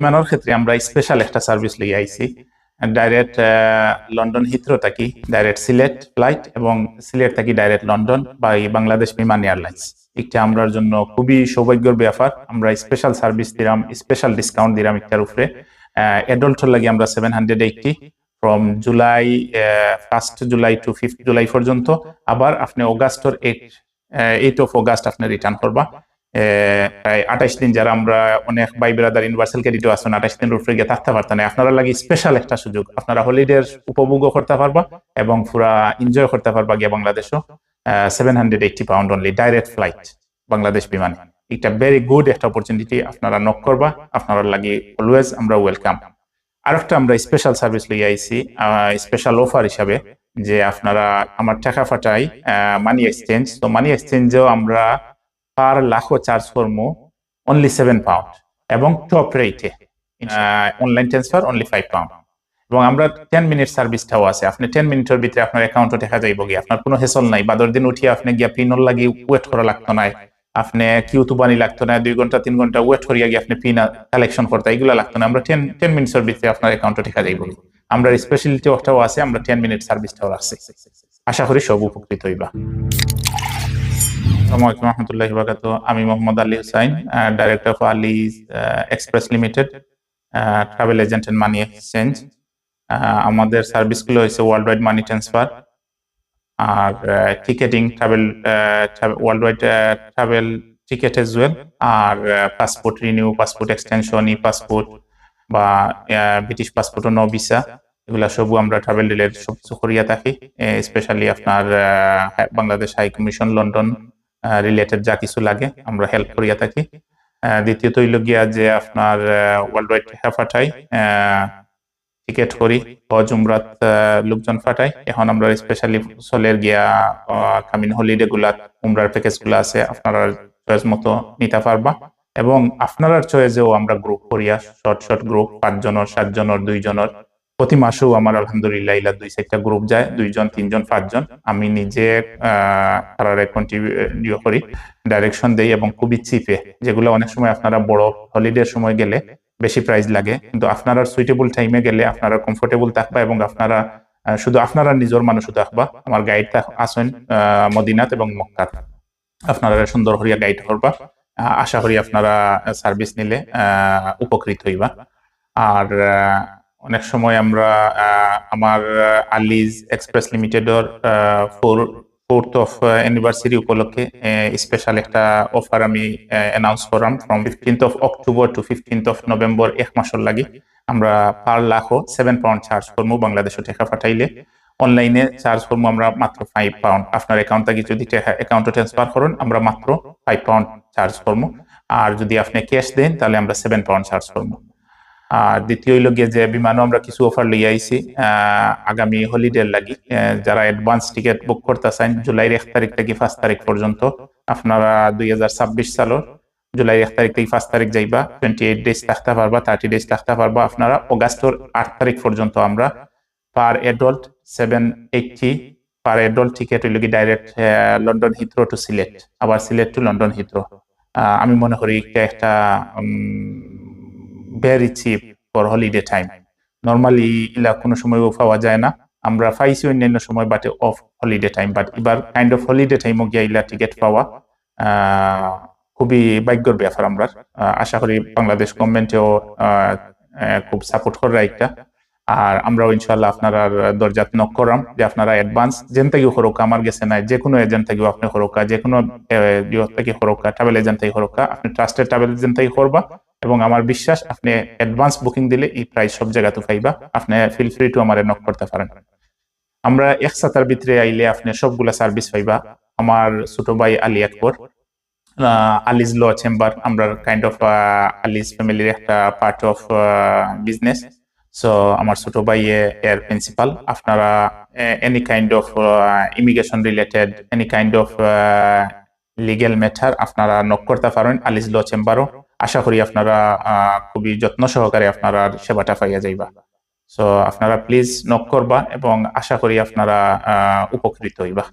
বিমানের ক্ষেত্রে আমরা স্পেশাল একটা সার্ভিস লিয়ে আইছি। ডাইরেক্ট লন্ডন হিথ্রো থাকি ডাইরেক্ট সিলেট ফ্লাইট এবং সিলেট থাকি ডাইরেক্ট লন্ডন বা বাংলাদেশ বিমান এয়ারলাইন্স একটা আমরার জন্য খুবই সৌভাগ্যের ব্যাপার। আমরা স্পেশাল সার্ভিস দিলাম স্পেশাল ডিসকাউন্ট দিলাম একটার উপরে। অ্যাডল্টর লাগে আমরা seven hundred eighty from July first July to fifth July পর্যন্ত। আবার আপনি অগাস্টর এইট এইট অফ অগাস্ট আপনি রিটার্ন করবা। আঠাইশ দিন যারা আমরা অনেক ভাই ব্রাদার ইউনিভার্সাল ক্রেডিটও আছেন, আঠাইশ দিন উপরে গিয়ে থাকতে পারতেন আপনারা লাগে স্পেশাল একটা সুযোগ। আপনারা হলিডের উপভোগও করতে পারবা এবং পুরা এনজয় করতে পারবা গিয়ে বাংলাদেশও। Seven hundred eighty pound only direct flight Bangladesh বিমানে। এটা ভেরি গুড একটা অপরচুনিটি আপনারা নক করবা। আপনারা লাগে অলওয়েজ আমরা ওয়েলকাম আরেকটা আমরা স্পেশাল সার্ভিস লই আইছি স্পেশাল অফার হিসাবে যে আপনারা আমার টাকা ফাটাই মানি এক্সচেঞ্জ তো মানি এক্সচেঞ্জেও আমরা পার লাখও চার্জ করব অনলি সেভেন পাউন্ড এবং টপ রেটে online transfer only five pound এবং আমরা টেন মিনিট সার্ভিসটাও আছে। আপনি টেন মিনিটের ভিতরে আপনার অ্যাকাউন্টও দেখা যাইব গিয়ে। আপনার কোনো হেসল নাই। বাদর দিন উঠিয়ে আপনি গিয়া পিনর লাগি ওয়েট করা লাগতো না আপনি কিউ তুবানি লাগতো না দুই ঘণ্টা, তিন ঘণ্টা ওয়েট করিয়া গিয়ে আপনি পিন কালেকশন করতে এগুলো লাগতো না আমরা টেন টেন মিনিটের ভিতরে আপনার অ্যাকাউন্টও দেখা যাইব। আমরা স্পেশালিটি ওটাও আছে। আমরা টেন মিনিট সার্ভিসটাও আছে আশা করি সব উপকৃত হইবা। আমি Mohammad Ali Hussain director of Ali express limited travel agent and money exchange আমাদের সার্ভিসগুলো হয়েছে ওয়ার্ল্ড ওয়াইড মানি ট্রান্সফার আর ticketing travel world wide travel ticket as well আর passport renew passport extension E passport বা British passport ও no visa এগুলা সবু আমরা travel ডিলের সব কিছু করিয়া থাকি স্পেশালি আপনার Bangladesh high commission London related যা কিছু লাগে আমরা হেল্প করিয়া থাকি। দ্বিতীয়ত হইল গিয়া যে আপনার ওয়ার্ল্ড ওয়াইড ফাটাই টিকেট করি আহ, লোকজন ফাটাই এখন আমরা স্পেশালি চলের গিয়া কামিন হলিডে গুলা উমরার প্যাকেজগুলা আছে আপনারা চয়েস মতো নিতে পারবা। এবং আপনার চয়েসেও আমরা গ্রুপ করিয়া শর্ট শর্ট গ্রুপ পাঁচজনের সাতজনের দুইজনের প্রতি মাসেও আমার আলহামদুলিল্লাহ ইলা দুই চারটা গ্রুপ যায়, দুইজন, তিনজন, পাঁচজন। আমি নিজে তারা কন্টিনিউ করি ডাইরেকশন দেই এবং খুবই চিপে যেগুলো অনেক সময় আপনারা বড় হলিডে সময় গেলে বেশি প্রাইস লাগে। কিন্তু আপনারা সুইটেবল টাইমে গেলে আপনারা কমফোর্টেবল থাকবা এবং আপনারা শুধু আপনারা নিজের মানুষ থাকবা। আমার গাইড আসেন মদিনাত এবং মক্কাত। আপনারা সুন্দর হরিয়া গাইড করবা। আশা করি আপনারা সার্ভিস নিলে উপকৃত হইবা। আর অনেক সময় আমরা আমার আলিজ এক্সপ্রেস লিমিটেডের ফোর ফোর্থ অফ অ্যানিভার্সারি উপলক্ষে স্পেশাল একটা অফার আমি অ্যানাউন্স করলাম from fifteenth of October to fifteenth of November এক মাসের লাগে আমরা পার লাখও সেভেন পাউন্ড চার্জ করব বাংলাদেশে টাকা পাঠাইলে। অনলাইনে চার্জ করব আমরা মাত্র ফাইভ পাউন্ড আপনার অ্যাকাউন্ট থেকে যদি অ্যাকাউন্টে ট্রান্সফার করেন, আমরা মাত্র ফাইভ পাউন্ড চার্জ করব আর যদি আপনি ক্যাশ দেন, তাহলে আমরা সেভেন পাউন্ড চার্জ করব আর দ্বিতীয় হইল গিয়ে যে বিমানও আমরা কিছু অফার লিয়ে আইছি আগামী হলিডে লাগি যারা অ্যাডভান্স টিকিট বুক করতে চান জুলাইয়ের এক তারিখ থেকে পাঁচ তারিখ পর্যন্ত, আপনারা দুই হাজার ছাব্বিশ সালের জুলাই এক তারিখ থেকে পাঁচ তারিখ যাইবা টোয়েন্টি এইট ডেজ থাকতে পারবা থার্টি ডেজ থাকতে পারবা, আপনারা অগাস্টর আট তারিখ পর্যন্ত আমরা per adult seven eighty per adult ticket হইল কি direct London Heathrow to Sylhet আবার সিলেট টু লন্ডন হিথ্রো আমি মনে করি একটা very cheap for holiday time normally ইলা কোনো সময় পাওয়া যায় না। আমরা পাইছি অন্যান্য সময় but of holiday time but এবার কাইন্ড অফ হলিডে টাইমও গিয়া ইলা টিকিট পাওয়া খুবই ভাগ্যর ব্যাপার আমরা। আশা করি বাংলাদেশ গভর্নমেন্টেও খুব সাপোর্ট করে একটা। আর আমরাও ইনশাল্লাহ আপনার দরজাত নক করাম যে আপনারা অ্যাডভান্স যেন থেকে হরকা, আমার গেছে নাই, যে কোনো এজেন্ট থেকে আপনি হরকা, যে কোনো ইয়ে থেকে হরকা ট্রাভেল এজেন্ট থেকে হরকা, আপনি ট্রাস্টেড ট্রাভেল এজেন্ট থেকে করবা। এবং আমার বিশ্বাস, আপনি অ্যাডভান্স বুকিং দিলে এই প্রাইস সব জায়গাতে পাইবা। আপনি ফিল ফ্রি টু আমারে নক করতে পারেন। আমরা একসাথের ভিতরে আইলে আপনি সবগুলা সার্ভিস পাইবা। আমার ছোট ভাই আলী আকবর আলিজ ল চেম্বার আমরা কাইন্ড অফ আলিজ ফ্যামিলির একটা পার্ট অফ বিজনেস সো আমার ছোট ভাই এর প্রিন্সিপাল আপনারা any kind of immigration related any kind of legal matter আপনারা নক করতে পারেন আলিজ ল চেম্বারও আশা করি আপনারা খুবই যত্ন সহকারে আপনারা সেবাটা পাইয়া যাইবা। সো আপনারা প্লিজ নক করবা এবং আশা করি আপনারা উপকৃত হইবা।